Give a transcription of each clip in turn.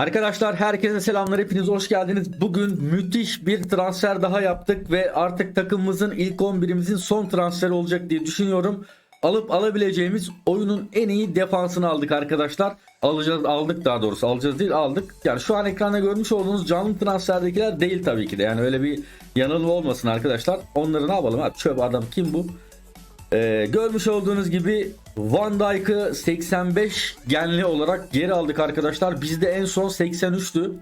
Arkadaşlar herkese selamlar hepiniz hoş geldiniz. Bugün müthiş bir transfer daha yaptık ve artık takımımızın ilk 11'imizin son transferi olacak diye düşünüyorum. Alıp alabileceğimiz oyunun en iyi defansını aldık arkadaşlar. Alacağız aldık daha doğrusu alacağız değil aldık. Yani şu an ekranda görmüş olduğunuz canlı transferdekiler değil tabii ki de. Yani öyle bir yanılma olmasın arkadaşlar. Onları ne yapalım? Hadi çöp adam kim bu? Ee, görmüş olduğunuz gibi Van Dijk'ı 85 genli olarak geri aldık arkadaşlar. Bizde en son 83'tü.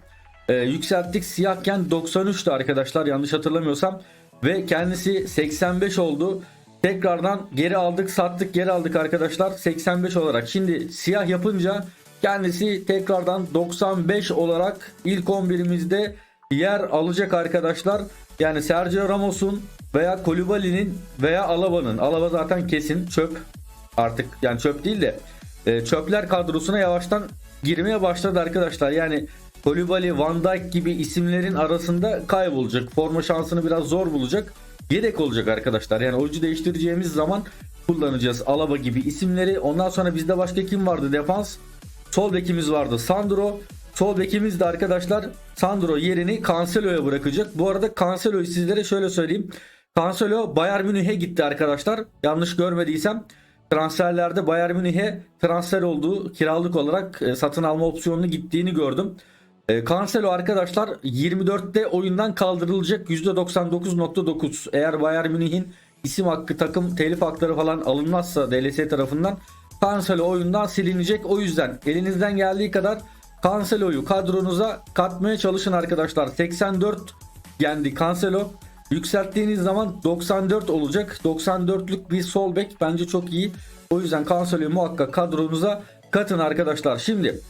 Ee, yükselttik siyahken 93'tü arkadaşlar yanlış hatırlamıyorsam. Ve kendisi 85 oldu. Tekrardan geri aldık sattık geri aldık arkadaşlar 85 olarak. Şimdi siyah yapınca kendisi tekrardan 95 olarak ilk 11'imizde yer alacak arkadaşlar. Yani Sergio Ramos'un veya Kolibali'nin veya Alaba'nın. Alaba zaten kesin çöp. Artık yani çöp değil de e, çöpler kadrosuna yavaştan girmeye başladı arkadaşlar. Yani Kolibali, Van Dijk gibi isimlerin arasında kaybolacak. Forma şansını biraz zor bulacak. Yedek olacak arkadaşlar. Yani oyuncu değiştireceğimiz zaman kullanacağız. Alaba gibi isimleri. Ondan sonra bizde başka kim vardı defans? Sol bekimiz vardı Sandro. Sol bekimiz de arkadaşlar Sandro yerini Cancelo'ya bırakacak. Bu arada Cancelo'yu sizlere şöyle söyleyeyim. Cancelo Bayern Münih'e gitti arkadaşlar. Yanlış görmediysem transferlerde Bayern Münih'e transfer olduğu kiralık olarak e, satın alma opsiyonunu gittiğini gördüm. E, Cancelo arkadaşlar 24'te oyundan kaldırılacak %99.9. Eğer Bayern Münih'in isim hakkı, takım telif hakları falan alınmazsa DLS tarafından Cancelo oyundan silinecek. O yüzden elinizden geldiği kadar Cancelo'yu kadronuza katmaya çalışın arkadaşlar. 84 yendi Cancelo. Yükselttiğiniz zaman 94 olacak. 94'lük bir sol bek bence çok iyi. O yüzden Cancelo'yu muhakkak kadronuza katın arkadaşlar. Şimdi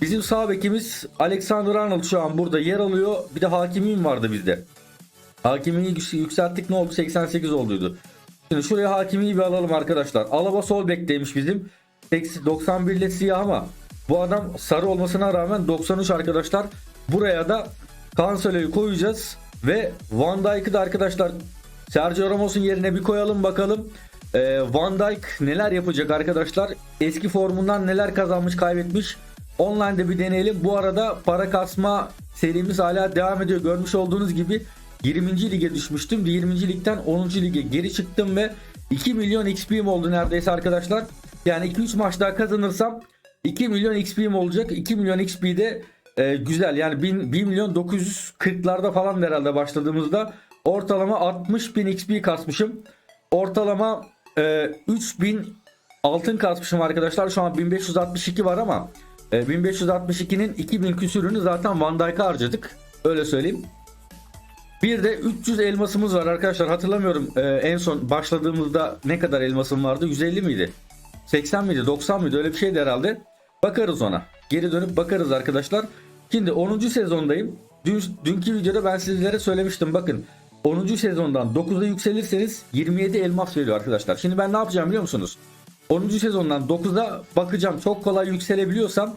bizim sağ bekimiz Alexander Arnold şu an burada yer alıyor. Bir de Hakimi'nin vardı bizde. Hakimi'yi yükselttik ne oldu? 88 olduydu. Şimdi şuraya Hakimi'yi bir alalım arkadaşlar. Alaba sol bekteymiş bizim. 91 ile siyah ama bu adam sarı olmasına rağmen 93 arkadaşlar. Buraya da Cancelo'yu koyacağız. Ve Van Dijk'ı da arkadaşlar Sergio Ramos'un yerine bir koyalım bakalım. Ee, Van Dijk neler yapacak arkadaşlar? Eski formundan neler kazanmış kaybetmiş? Online'da bir deneyelim. Bu arada para kasma serimiz hala devam ediyor. Görmüş olduğunuz gibi 20. lige düşmüştüm. 20. ligden 10. lige geri çıktım ve 2 milyon XP'm oldu neredeyse arkadaşlar. Yani 2-3 maç daha kazanırsam 2 milyon XP'm olacak. 2 milyon XP'de e, güzel yani 1, 1 milyon 940'larda falan herhalde başladığımızda ortalama 60 bin XP kasmışım. Ortalama e, 3000 altın kasmışım arkadaşlar. Şu an 1562 var ama e, 1562'nin 2000 küsürünü zaten Van Dijk'a harcadık. Öyle söyleyeyim. Bir de 300 elmasımız var arkadaşlar. Hatırlamıyorum e, en son başladığımızda ne kadar elmasım vardı? 150 miydi? 80 miydi? 90 mıydı? Öyle bir şeydi herhalde. Bakarız ona. Geri dönüp bakarız arkadaşlar. Şimdi 10. sezondayım. Dün, dünkü videoda ben sizlere söylemiştim. Bakın 10. sezondan 9'a yükselirseniz 27 elmas veriyor arkadaşlar. Şimdi ben ne yapacağım biliyor musunuz? 10. sezondan 9'a bakacağım. Çok kolay yükselebiliyorsam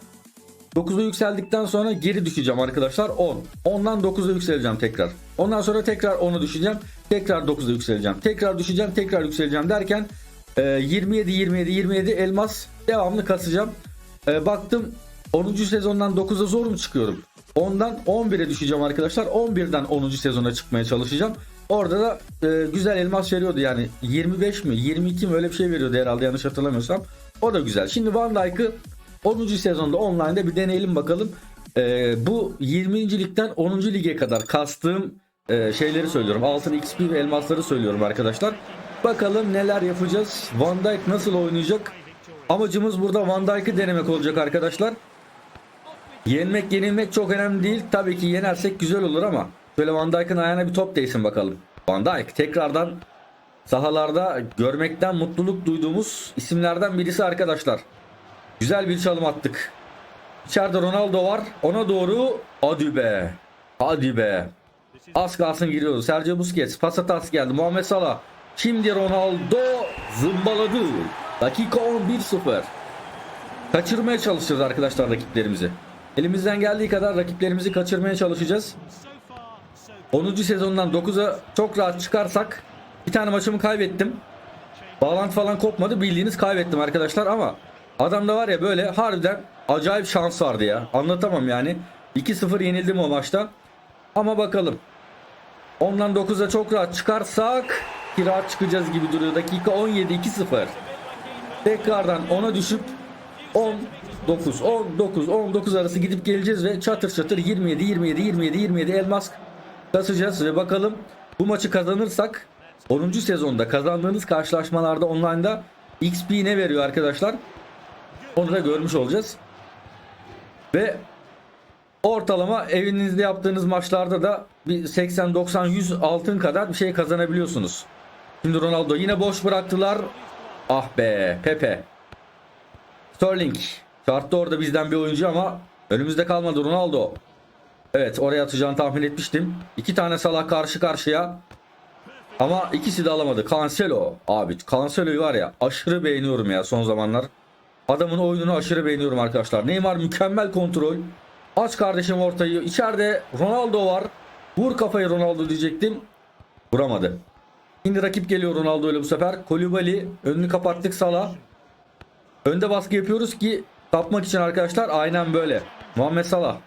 9'a yükseldikten sonra geri düşeceğim arkadaşlar 10. 10'dan 9'a yükseleceğim tekrar. Ondan sonra tekrar 10'a düşeceğim. Tekrar 9'a yükseleceğim. Tekrar düşeceğim. Tekrar yükseleceğim derken 27 27 27 elmas devamlı kasacağım. E, baktım 10. sezondan 9'a zor mu çıkıyorum? Ondan 11'e düşeceğim arkadaşlar. 11'den 10. sezona çıkmaya çalışacağım. Orada da e, güzel elmas veriyordu yani 25 mi 22 mi öyle bir şey veriyordu herhalde yanlış hatırlamıyorsam. O da güzel. Şimdi Van Dijk'ı 10. sezonda online'da bir deneyelim bakalım. E, bu 20. ligden 10. lige kadar kastığım e, şeyleri söylüyorum. Altın XP ve elmasları söylüyorum arkadaşlar. Bakalım neler yapacağız. Van Dijk nasıl oynayacak? Amacımız burada Van Dijk'ı denemek olacak arkadaşlar. Yenmek yenilmek çok önemli değil. Tabii ki yenersek güzel olur ama şöyle Van Dijk'ın ayağına bir top değsin bakalım. Van Dijk tekrardan sahalarda görmekten mutluluk duyduğumuz isimlerden birisi arkadaşlar. Güzel bir çalım attık. İçeride Ronaldo var. Ona doğru hadi be. Hadi be. Az kalsın giriyordu. Sergio Busquets. Pas hatası geldi. Muhammed Salah. Şimdi Ronaldo zımbaladı. Dakika 11-0. Kaçırmaya çalışacağız arkadaşlar rakiplerimizi. Elimizden geldiği kadar rakiplerimizi kaçırmaya çalışacağız. 10. sezondan 9'a çok rahat çıkarsak bir tane maçımı kaybettim. Bağlantı falan kopmadı bildiğiniz kaybettim arkadaşlar ama adamda var ya böyle harbiden acayip şans vardı ya. Anlatamam yani. 2-0 yenildim o maçta. Ama bakalım. Ondan 9'a çok rahat çıkarsak ki rahat çıkacağız gibi duruyor. Dakika 17 2-0. Tekrardan 10'a düşüp 19 19 19 arası gidip geleceğiz ve çatır çatır 27 27 27 27 elmas kasacağız ve bakalım bu maçı kazanırsak 10. sezonda kazandığınız karşılaşmalarda online'da XP ne veriyor arkadaşlar? Onu da görmüş olacağız. Ve ortalama evinizde yaptığınız maçlarda da bir 80 90 100 altın kadar bir şey kazanabiliyorsunuz. Şimdi Ronaldo yine boş bıraktılar. Ah be Pepe. Sterling. Çarptı orada bizden bir oyuncu ama önümüzde kalmadı Ronaldo. Evet oraya atacağını tahmin etmiştim. İki tane salak karşı karşıya. Ama ikisi de alamadı. Cancelo. Abi Cancelo'yu var ya aşırı beğeniyorum ya son zamanlar. Adamın oyununu aşırı beğeniyorum arkadaşlar. Neymar mükemmel kontrol. Aç kardeşim ortayı. İçeride Ronaldo var. Vur kafayı Ronaldo diyecektim. Vuramadı. Şimdi rakip geliyor Ronaldo ile bu sefer. Kolibali önünü kapattık Salah. Önde baskı yapıyoruz ki tapmak için arkadaşlar aynen böyle. Muhammed Salah.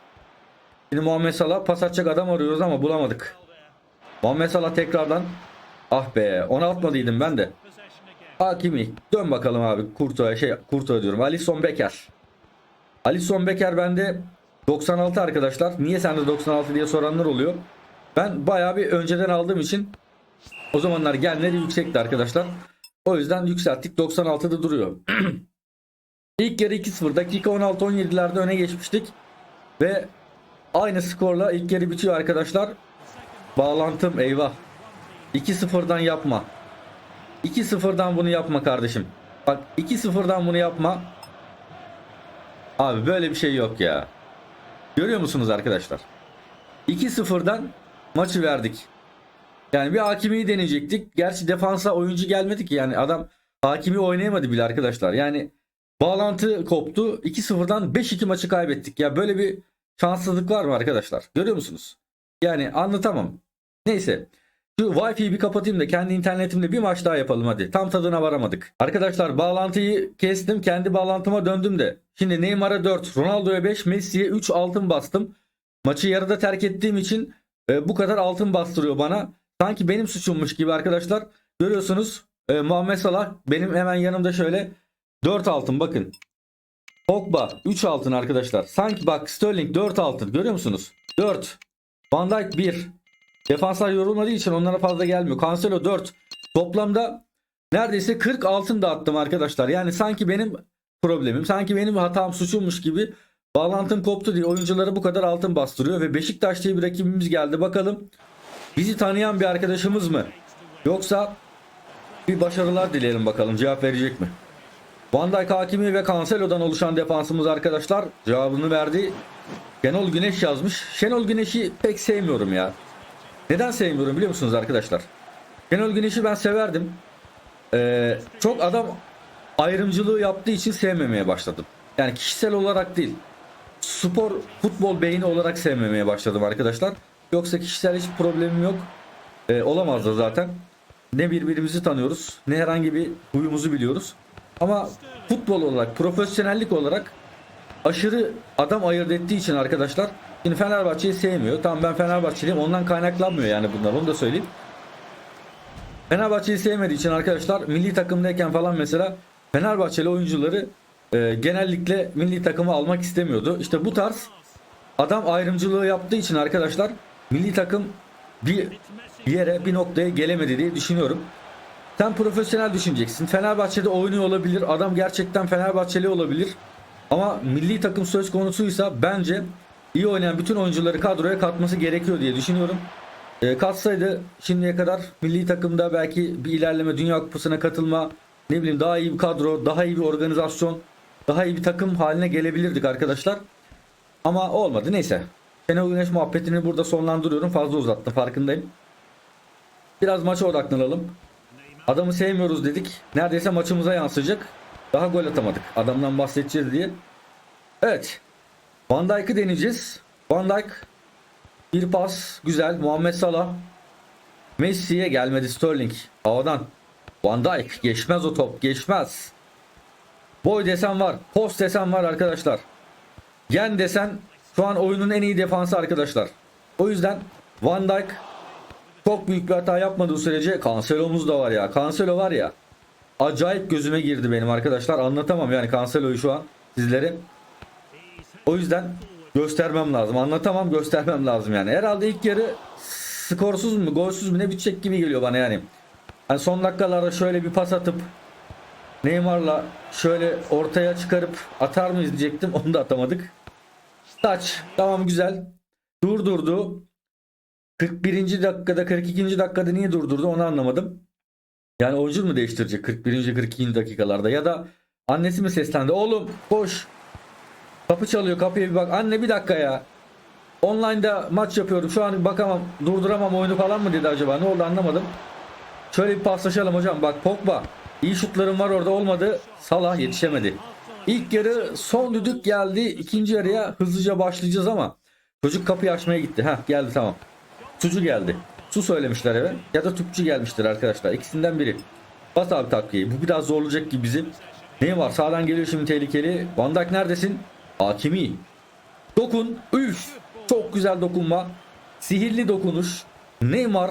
Şimdi Muhammed Salah pas atacak adam arıyoruz ama bulamadık. Muhammed Salah tekrardan. Ah be ona atmadıydım ben de. Hakimi dön bakalım abi Kurto'ya şey Kurto diyorum. Alisson Becker. Alisson Becker bende 96 arkadaşlar. Niye sende 96 diye soranlar oluyor. Ben bayağı bir önceden aldığım için o zamanlar genleri yüksekti arkadaşlar. O yüzden yükselttik 96'da duruyor. İlk yarı 2-0 dakika 16-17'lerde öne geçmiştik. Ve aynı skorla ilk yarı bitiyor arkadaşlar. Bağlantım eyvah. 2-0'dan yapma. 2-0'dan bunu yapma kardeşim. Bak 2-0'dan bunu yapma. Abi böyle bir şey yok ya. Görüyor musunuz arkadaşlar? 2-0'dan maçı verdik. Yani bir hakimi deneyecektik. Gerçi defansa oyuncu gelmedi ki yani adam hakimi oynayamadı bile arkadaşlar. Yani bağlantı koptu. 2-0'dan 5-2 maçı kaybettik. Ya böyle bir şanssızlık var mı arkadaşlar? Görüyor musunuz? Yani anlatamam. Neyse. Şu Wi-Fi'yi bir kapatayım da kendi internetimle bir maç daha yapalım hadi. Tam tadına varamadık. Arkadaşlar bağlantıyı kestim. Kendi bağlantıma döndüm de. Şimdi Neymar'a 4, Ronaldo'ya 5, Messi'ye 3 altın bastım. Maçı yarıda terk ettiğim için e, bu kadar altın bastırıyor bana. Sanki benim suçummuş gibi arkadaşlar. Görüyorsunuz e, Muhammed Salah benim hemen yanımda şöyle 4 altın bakın. Pogba 3 altın arkadaşlar. Sanki bak Sterling 4 altın görüyor musunuz? 4. Van Dijk 1. Defanslar yorulmadığı için onlara fazla gelmiyor. Cancelo 4. Toplamda neredeyse 40 altın dağıttım arkadaşlar. Yani sanki benim problemim, sanki benim hatam suçummuş gibi bağlantım koptu diye oyunculara bu kadar altın bastırıyor ve Beşiktaş diye bir rakibimiz geldi. Bakalım bizi tanıyan bir arkadaşımız mı? Yoksa bir başarılar dileyelim bakalım cevap verecek mi? Van Dijk Hakimi ve Cancelo'dan oluşan defansımız arkadaşlar cevabını verdi. Şenol Güneş yazmış. Şenol Güneş'i pek sevmiyorum ya. Neden sevmiyorum biliyor musunuz arkadaşlar? Şenol Güneş'i ben severdim. Ee, çok adam ayrımcılığı yaptığı için sevmemeye başladım. Yani kişisel olarak değil. Spor, futbol beyni olarak sevmemeye başladım arkadaşlar. Yoksa kişisel hiç problemim yok. Ee, olamaz zaten. Ne birbirimizi tanıyoruz ne herhangi bir huyumuzu biliyoruz. Ama futbol olarak, profesyonellik olarak aşırı adam ayırt ettiği için arkadaşlar şimdi Fenerbahçe'yi sevmiyor. Tamam ben Fenerbahçeliyim ondan kaynaklanmıyor yani bunlar onu da söyleyeyim. Fenerbahçe'yi sevmediği için arkadaşlar milli takımdayken falan mesela Fenerbahçeli oyuncuları e, genellikle milli takıma almak istemiyordu. İşte bu tarz adam ayrımcılığı yaptığı için arkadaşlar milli takım bir yere bir noktaya gelemedi diye düşünüyorum. Sen profesyonel düşüneceksin. Fenerbahçe'de oynuyor olabilir. Adam gerçekten Fenerbahçeli olabilir. Ama milli takım söz konusuysa bence iyi oynayan bütün oyuncuları kadroya katması gerekiyor diye düşünüyorum. E, katsaydı şimdiye kadar milli takımda belki bir ilerleme, Dünya Kupası'na katılma, ne bileyim daha iyi bir kadro, daha iyi bir organizasyon, daha iyi bir takım haline gelebilirdik arkadaşlar. Ama olmadı neyse. Şenol Güneş muhabbetini burada sonlandırıyorum. Fazla uzattım farkındayım. Biraz maça odaklanalım. Adamı sevmiyoruz dedik. Neredeyse maçımıza yansıyacak. Daha gol atamadık. Adamdan bahsedeceğiz diye. Evet. Van Dijk'ı deneyeceğiz. Van Dijk bir pas güzel. Muhammed Salah Messi'ye gelmedi Sterling. Havadan. Van Dijk geçmez o top. Geçmez. Boy desen var. Post desen var arkadaşlar. Gen desen şu an oyunun en iyi defansı arkadaşlar. O yüzden Van Dijk çok büyük bir hata yapmadığı sürece Cancelo'muz da var ya. Cancelo var ya. Acayip gözüme girdi benim arkadaşlar. Anlatamam yani Cancelo'yu şu an sizlere. O yüzden göstermem lazım. Anlatamam göstermem lazım yani. Herhalde ilk yarı skorsuz mu golsüz mü ne bitecek gibi geliyor bana yani. Hani son dakikalarda şöyle bir pas atıp Neymar'la şöyle ortaya çıkarıp atar mıyız diyecektim. Onu da atamadık. Taç. Tamam güzel. Durdurdu. 41. dakikada 42. dakikada niye durdurdu onu anlamadım. Yani oyuncu mu değiştirecek 41. 42. dakikalarda ya da annesi mi seslendi? Oğlum koş. Kapı çalıyor kapıya bir bak. Anne bir dakika ya. Online'da maç yapıyorum. Şu an bakamam. Durduramam oyunu falan mı dedi acaba? Ne oldu anlamadım. Şöyle bir paslaşalım hocam. Bak Pogba. İyi şutlarım var orada olmadı. Salah yetişemedi. İlk yarı son düdük geldi. İkinci yarıya hızlıca başlayacağız ama çocuk kapıyı açmaya gitti. Heh geldi tamam. Sucu geldi. Su söylemişler eve. Ya da tüpçü gelmiştir arkadaşlar. İkisinden biri. Bas abi takviyeyi. Bu biraz zorlayacak gibi bizim. Ne var? Sağdan geliyor şimdi tehlikeli. Van Dijk neredesin? Hakimi. Dokun. Üf. Çok güzel dokunma. Sihirli dokunuş. Neymar.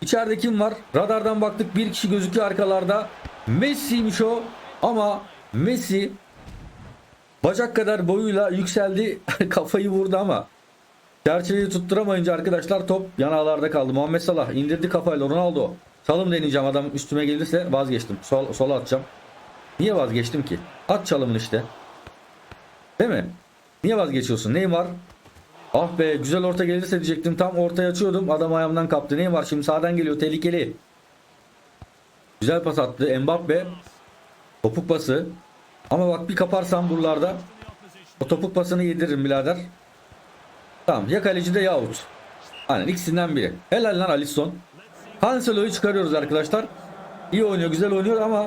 İçeride kim var? Radardan baktık bir kişi gözüküyor arkalarda. Messi'ymiş o. Ama Messi bacak kadar boyuyla yükseldi. Kafayı vurdu ama çerçeveyi tutturamayınca arkadaşlar top yanağlarda kaldı. Muhammed Salah indirdi kafayla Ronaldo. Çalım deneyeceğim adam üstüme gelirse vazgeçtim. Sol, sola atacağım. Niye vazgeçtim ki? At çalımın işte. Değil mi? Niye vazgeçiyorsun? Neymar Ah be güzel orta gelirse diyecektim. Tam ortaya açıyordum. Adam ayağımdan kaptı. Ne var şimdi sağdan geliyor. Tehlikeli. Güzel pas attı. Mbappe. Topuk pası. Ama bak bir kaparsam buralarda o topuk pasını yediririm birader. Tamam ya kaleci de ya. Aynen ikisinden biri. Helal lan Alisson. Cancelo'yu çıkarıyoruz arkadaşlar. İyi oynuyor güzel oynuyor ama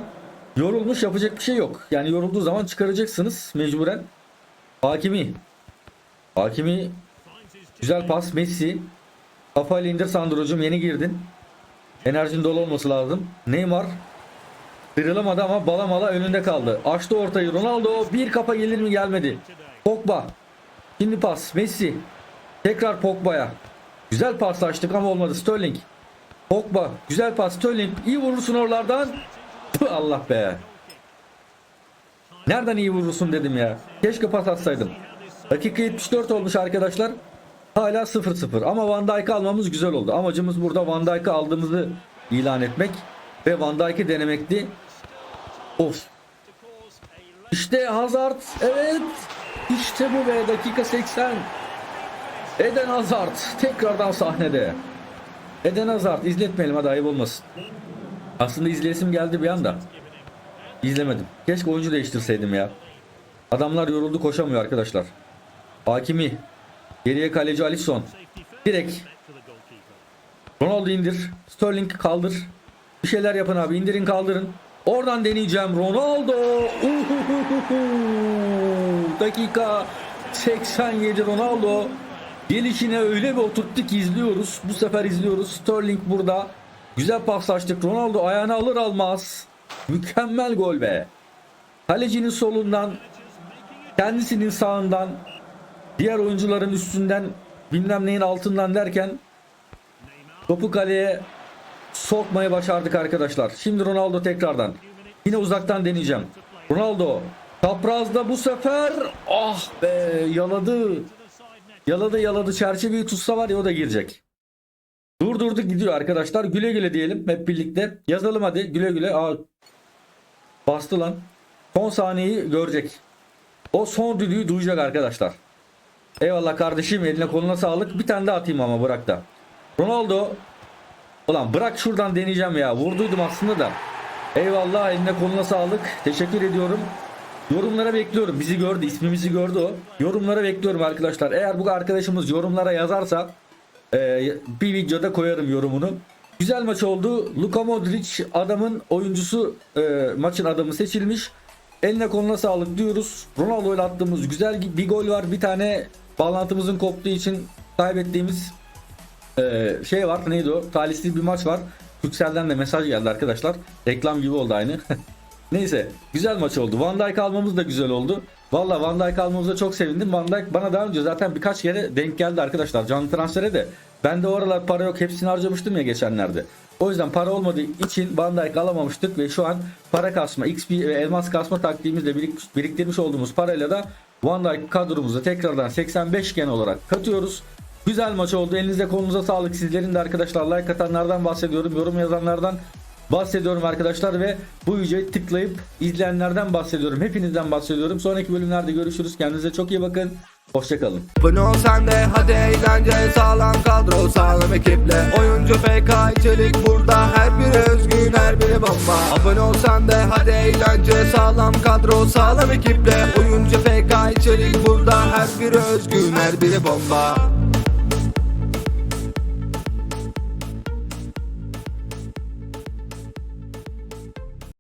yorulmuş yapacak bir şey yok. Yani yorulduğu zaman çıkaracaksınız mecburen. Hakimi. Hakimi güzel pas Messi. Kafayla indir Sandro'cum yeni girdin. Enerjin dolu olması lazım. Neymar Kırılamadı ama balamala önünde kaldı. Açtı ortayı Ronaldo. Bir kafa gelir mi gelmedi. Pogba. Şimdi pas Messi. Tekrar Pogba'ya. Güzel paslaştık ama olmadı. Sterling. Pogba. Güzel pas Sterling. İyi vurursun oralardan. Tüh, Allah be. Nereden iyi vurursun dedim ya. Keşke pas atsaydım. Dakika 74 olmuş arkadaşlar. Hala 0-0 ama Van Dijk'ı almamız güzel oldu. Amacımız burada Van Dijk'ı aldığımızı ilan etmek ve Van Dijk'ı denemekti. Of. İşte Hazard. Evet. İşte bu be dakika 80. Eden Hazard tekrardan sahnede. Eden Hazard izletmeyelim hadi ayıp olmasın. Aslında izleyesim geldi bir anda. İzlemedim. Keşke oyuncu değiştirseydim ya. Adamlar yoruldu koşamıyor arkadaşlar. Hakimi. Geriye kaleci Alisson. Direkt. Ronaldo indir. Sterling kaldır. Bir şeyler yapın abi. indirin kaldırın. Oradan deneyeceğim. Ronaldo. Uhuhuhu. Dakika 87 Ronaldo. Gelişine öyle bir oturttuk ki izliyoruz. Bu sefer izliyoruz. Sterling burada. Güzel paslaştık. Ronaldo ayağını alır almaz. Mükemmel gol be. Kalecinin solundan kendisinin sağından diğer oyuncuların üstünden bilmem neyin altından derken topu kaleye sokmayı başardık arkadaşlar. Şimdi Ronaldo tekrardan. Yine uzaktan deneyeceğim. Ronaldo çaprazda bu sefer ah be yaladı. Yaladı yaladı çerçeveyi tutsa var ya o da girecek. Durdurdu gidiyor arkadaşlar. Güle güle diyelim hep birlikte. Yazalım hadi güle güle. Aa, bastı lan. Son saniyeyi görecek. O son düdüğü duyacak arkadaşlar. Eyvallah kardeşim eline koluna sağlık. Bir tane daha atayım ama bırak da. Ronaldo. Ulan bırak şuradan deneyeceğim ya. Vurduydum aslında da. Eyvallah eline koluna sağlık. Teşekkür ediyorum. Yorumlara bekliyorum. Bizi gördü, ismimizi gördü o. Yorumlara bekliyorum arkadaşlar. Eğer bu arkadaşımız yorumlara yazarsa e, bir videoda koyarım yorumunu. Güzel maç oldu. Luka Modric adamın oyuncusu e, maçın adamı seçilmiş. Eline koluna sağlık diyoruz. Ronaldo ile attığımız güzel bir gol var. Bir tane bağlantımızın koptuğu için kaybettiğimiz e, şey var. Neydi o? Talihsiz bir maç var. Türkcell'den de mesaj geldi arkadaşlar. Reklam gibi oldu aynı. Neyse güzel maç oldu. Van Dijk almamız da güzel oldu. Valla Van Dijk almamıza çok sevindim. Van Dijk bana daha önce zaten birkaç kere denk geldi arkadaşlar. Canlı transfere de. Ben de o aralar para yok hepsini harcamıştım ya geçenlerde. O yüzden para olmadığı için Van Dijk alamamıştık ve şu an para kasma, XP ve elmas kasma taktiğimizle birik- biriktirmiş olduğumuz parayla da Van Dijk kadromuza tekrardan 85 gen olarak katıyoruz. Güzel maç oldu. Elinize kolunuza sağlık. Sizlerin de arkadaşlar like atanlardan bahsediyorum. Yorum yazanlardan bahsediyorum arkadaşlar ve bu videoyu tıklayıp izleyenlerden bahsediyorum. Hepinizden bahsediyorum. Sonraki bölümlerde görüşürüz. Kendinize çok iyi bakın. Hoşçakalın. Abone ol sen de hadi eğlence sağlam kadro sağlam ekiple Oyuncu FK içerik burada her biri özgün her biri bomba Abone ol sen de hadi eğlence sağlam kadro sağlam ekiple Oyuncu FK içerik burada her biri özgün her biri bomba